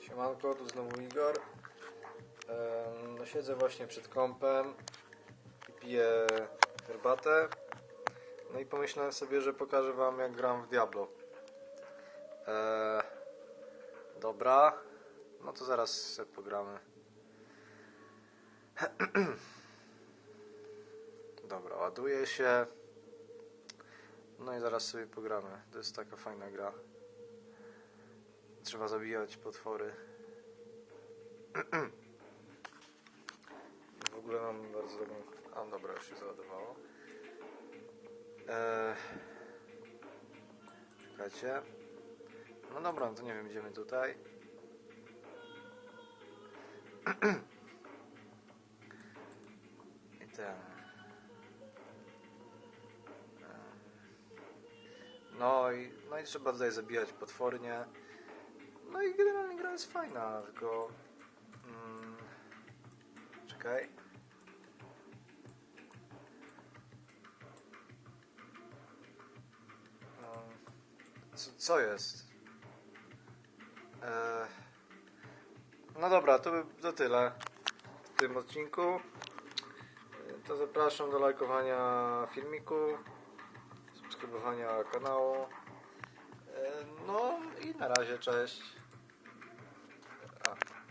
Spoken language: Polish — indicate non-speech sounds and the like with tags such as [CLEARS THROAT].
Siemanko, tu znowu Igor. No siedzę właśnie przed kąpem i piję herbatę. No i pomyślałem sobie, że pokażę wam jak gram w Diablo. E, dobra. No to zaraz sobie pogramy. [CLEARS THROAT] Dobra, ładuje się. No i zaraz sobie pogramy. To jest taka fajna gra. Trzeba zabijać potwory. [CLEARS THROAT] w ogóle mam bardzo dobrą... A, dobra, już się załadowało. Eee... Czekajcie. No dobra, no to nie wiem, idziemy tutaj. [CLEARS THROAT] I ten... Em, No i, no i trzeba tutaj zabijać potwornie. No i generalnie gra jest fajna, tylko... Mm, czekaj. Co, co jest? E, no dobra, to by to tyle w tym odcinku. To zapraszam do lajkowania filmiku, subskrybowania kanału. E, No i na razie, cześć. Oh.